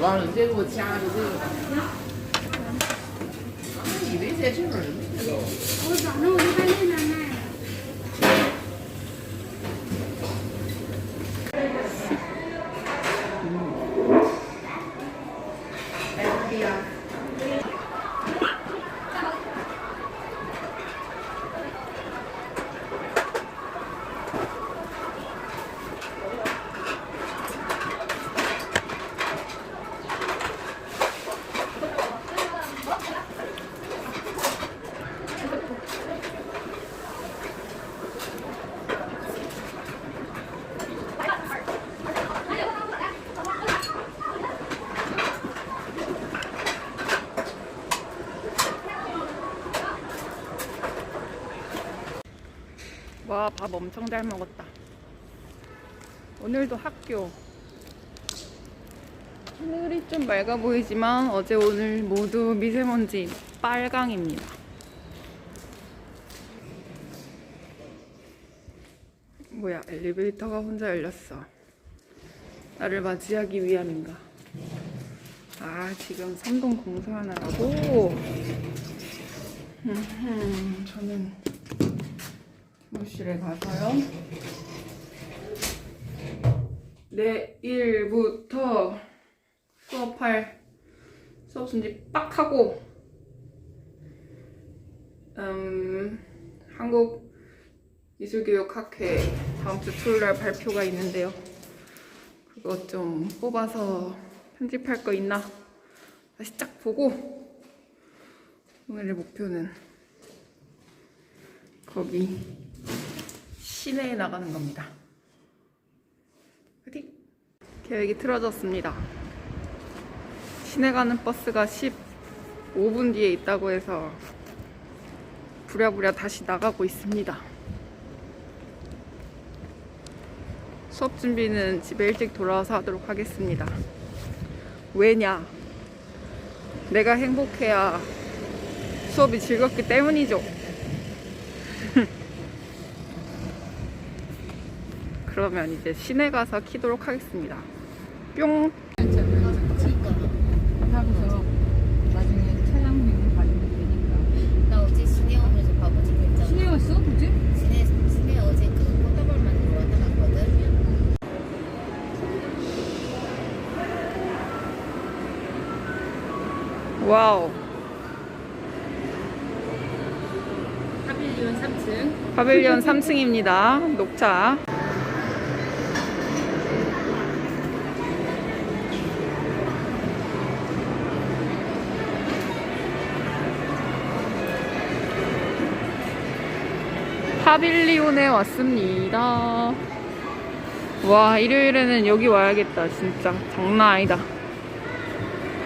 忘了，你再给我加个这个吧。啊，你这边儿没有。我早上我就在那边卖。 와, 밥 엄청 잘 먹었다. 오늘도 학교. 하늘이 좀 맑아 보이지만 어제 오늘 모두 미세먼지 빨강입니다. 뭐야, 엘리베이터가 혼자 열렸어. 나를 맞이하기 위함인가? 아, 지금 삼동 공사하느라고. 음흠, 저는 사무실에 가서요. 내일부터 수업할 수업 준비 빡 하고 음, 한국 미술교육학회 다음 주 토요일 날 발표가 있는데요. 그거 좀 뽑아서 편집할 거 있나 다시 쫙 보고 오늘의 목표는 거기 시내에 나가는 겁니다. 어디? 계획이 틀어졌습니다. 시내 가는 버스가 15분 뒤에 있다고 해서 부랴부랴 다시 나가고 있습니다. 수업 준비는 집에 일찍 돌아와서 하도록 하겠습니다. 왜냐? 내가 행복해야 수업이 즐겁기 때문이죠. 그러면 이제 시내 가서 키도록 하겠습니다. 뿅! 와우! 파빌리온 3층. 파빌리온 3층입니다. 녹차. 파빌리온에 왔습니다. 와, 일요일에는 여기 와야겠다. 진짜. 장난 아니다.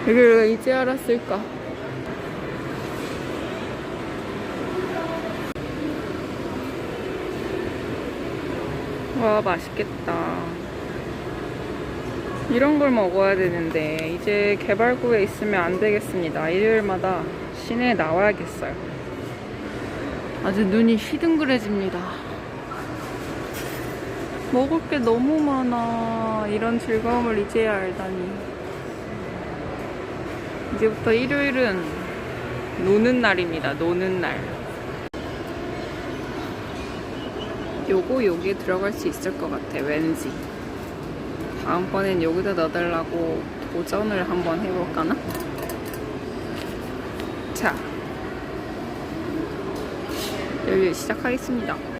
여기를 왜 이제 알았을까? 와 맛있겠다 이런 걸 먹어야 되는데 이제 개발구에 있으면 안 되겠습니다 일요일마다 시내에 나와야겠어요 아주 눈이 휘둥그레집니다. 먹을 게 너무 많아. 이런 즐거움을 이제야 알다니. 이제부터 일요일은 노는 날입니다. 노는 날. 요거 여기에 들어갈 수 있을 것 같아 왠지. 다음번엔 여기다 넣어달라고 도전을 한번 해볼까나? 자 열일 시작하겠습니다